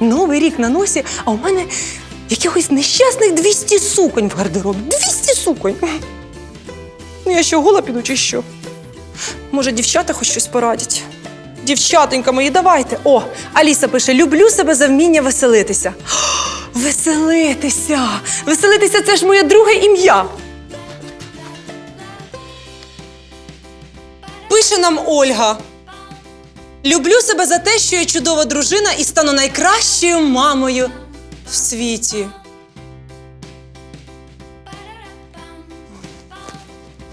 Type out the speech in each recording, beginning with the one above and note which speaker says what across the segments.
Speaker 1: Новий рік на носі, а у мене якихось нещасних 200 суконь в гардеробі. 200 суконь. Ну, я що, гола піду чи що? Може, дівчата хоч щось порадять? Дівчатонька мої, давайте. О, Аліса пише: люблю себе за вміння веселитися. Веселитися! Веселитися це ж моє друге ім'я. Пише нам Ольга. Люблю себе за те, що я чудова дружина і стану найкращою мамою в світі.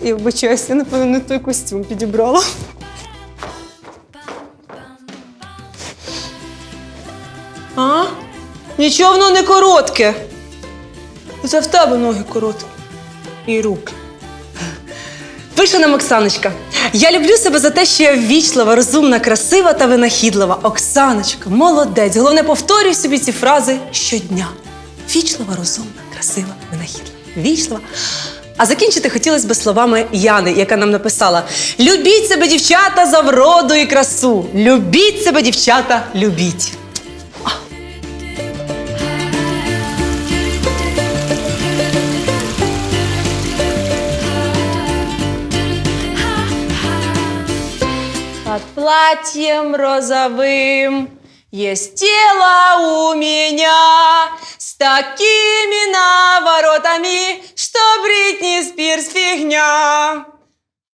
Speaker 1: Я вибачаюся, я, напевно, не той костюм підібрала. А? Нічого воно не коротке. Це в тебе ноги короткі. І руки. Пише нам Оксаночка. Я люблю себе за те, що я ввічлива, розумна, красива та винахідлива. Оксаночка, молодець. Головне, повторюй собі ці фрази щодня. Вічлива, розумна, красива, винахідлива. Вічлива. А закінчити хотілося б словами Яни, яка нам написала: Любіть себе, дівчата, за вроду і красу. Любіть себе, дівчата, любіть. Под платьем розовым есть тело у меня с такими наворотами, что.